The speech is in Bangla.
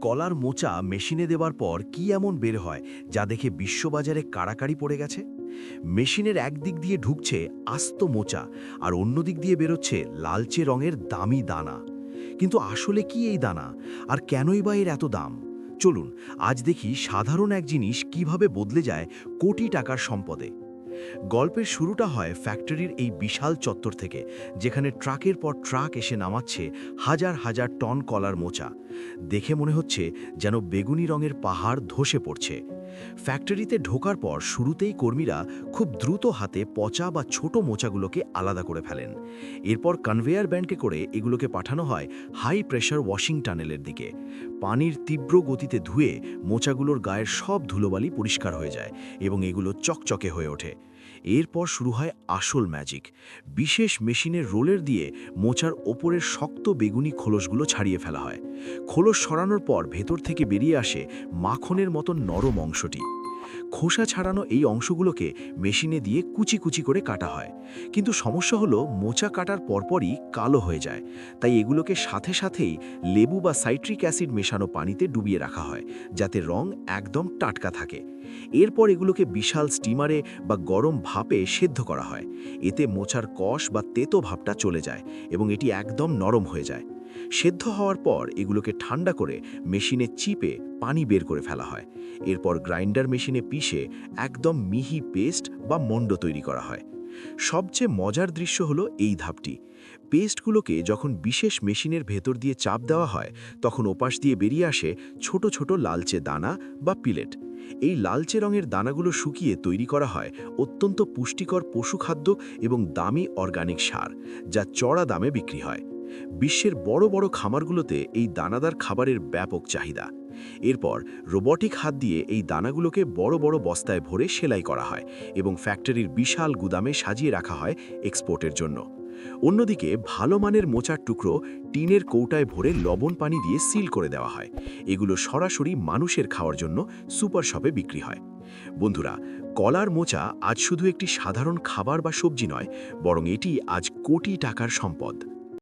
কলার মোচা মেশিনে দেওয়ার পর কি এমন বের হয় যা দেখে বিশ্ববাজারে কাড়াকাড়ি পড়ে গেছে? মেশিনের এক দিক দিয়ে ঢুকছে আস্ত মোচা আর অন্য দিক দিয়ে বেরোচ্ছে লালচে রঙের দামি দানা। কিন্তু আসলে কি এই দানা? আর কেনই বা এর এত দাম? চলুন, আজ দেখি সাধারণ এক জিনিস কীভাবে বদলে যায় কোটি টাকার সম্পদে। গল্পের শুরুটা হয় ফ্যাক্টরির এই বিশাল চত্বর থেকে, যেখানে ট্রাকের পর ট্রাক এসে নামাচ্ছে হাজার হাজার টন কলার মোচা। দেখে মনে হচ্ছে যেন বেগুনি রঙের পাহাড় ধসে পড়ছে। ফ্যাক্টরিতে ঢোকার পর শুরুতেই কর্মীরা খুব দ্রুত হাতে পচা বা ছোট মোচাগুলোকে আলাদা করে ফেলেন। এরপর কনভেয়ার ব্যান্ডকে করে এগুলোকে পাঠানো হয় হাই প্রেশার ওয়াশিং টানেলের দিকে। পানির তীব্র গতিতে ধুয়ে মোচাগুলোর গায়ের সব ধুলোবালি পরিষ্কার হয়ে যায় এবং এগুলো চকচকে হয়ে ওঠে। এরপর শুরু হয় আসল ম্যাজিক বিশেষ মেশিনের রোলের দিয়ে মোচার ওপরের শক্ত বেগুনি খোলসগুলো ছাড়িয়ে ফেলা হয়। খোলস সরানোর পর ভেতর থেকে বেরিয়ে আসে মাখনের মতো নরম অংশটি। খোসা ছাড়ানো এই অংশগুলোকে মেশিনে দিয়ে কুচি কুচি করে কাটা হয়। কিন্তু সমস্যা হলো মোচা কাটার পরপরই কালো হয়ে যায়। তাই এগুলোকে সাথে সাথেই লেবু বা সাইট্রিক অ্যাসিড মেশানো পানিতে ডুবিয়ে রাখা হয়, যাতে রং একদম টাটকা থাকে। এরপর এগুলোকে বিশাল স্টিমারে বা গরম ভাপে সেদ্ধ করা হয়। এতে মোচার কষ বা তেতো ভাবটা চলে যায় এবং এটি একদম নরম হয়ে যায়। সেদ্ধ হওয়ার পর এগুলোকে ঠান্ডা করে মেশিনে চিপে পানি বের করে ফেলা হয়। এরপর গ্রাইন্ডার মেশিনে পিষে একদম মিহি পেস্ট বা মণ্ড তৈরি করা হয়। সবচেয়ে মজার দৃশ্য হলো এই ধাপটি। পেস্টগুলোকে যখন বিশেষ মেশিনের ভেতর দিয়ে চাপ দেওয়া হয়, তখন ওপাশ দিয়ে বেরিয়ে আসে ছোট ছোট লালচে দানা বা পিলেট। এই লালচে রঙের দানাগুলো শুকিয়ে তৈরি করা হয় অত্যন্ত পুষ্টিকর পশুখাদ্য এবং দামি অর্গানিক সার, যা চড়া দামে বিক্রি হয়। বিশ্বের বড় বড় খামারগুলোতে এই দানাদার খাবারের ব্যাপক চাহিদা। এরপর রোবটিক হাত দিয়ে এই দানাগুলোকে বড় বড় বস্তায় ভরে সেলাই করা হয় এবং ফ্যাক্টরির বিশাল গুদামে সাজিয়ে রাখা হয় এক্সপোর্টের জন্য। অন্যদিকে ভালো মানের মোচার টুকরো টিনের কৌটায় ভরে লবণ পানি দিয়ে সিল করে দেওয়া হয়। এগুলো সরাসরি মানুষের খাওয়ার জন্য সুপার শপে বিক্রি হয়। বন্ধুরা, কলার মোচা আজ শুধু একটি সাধারণ খাবার বা সবজি নয়, বরং এটি আজ কোটি টাকার সম্পদ।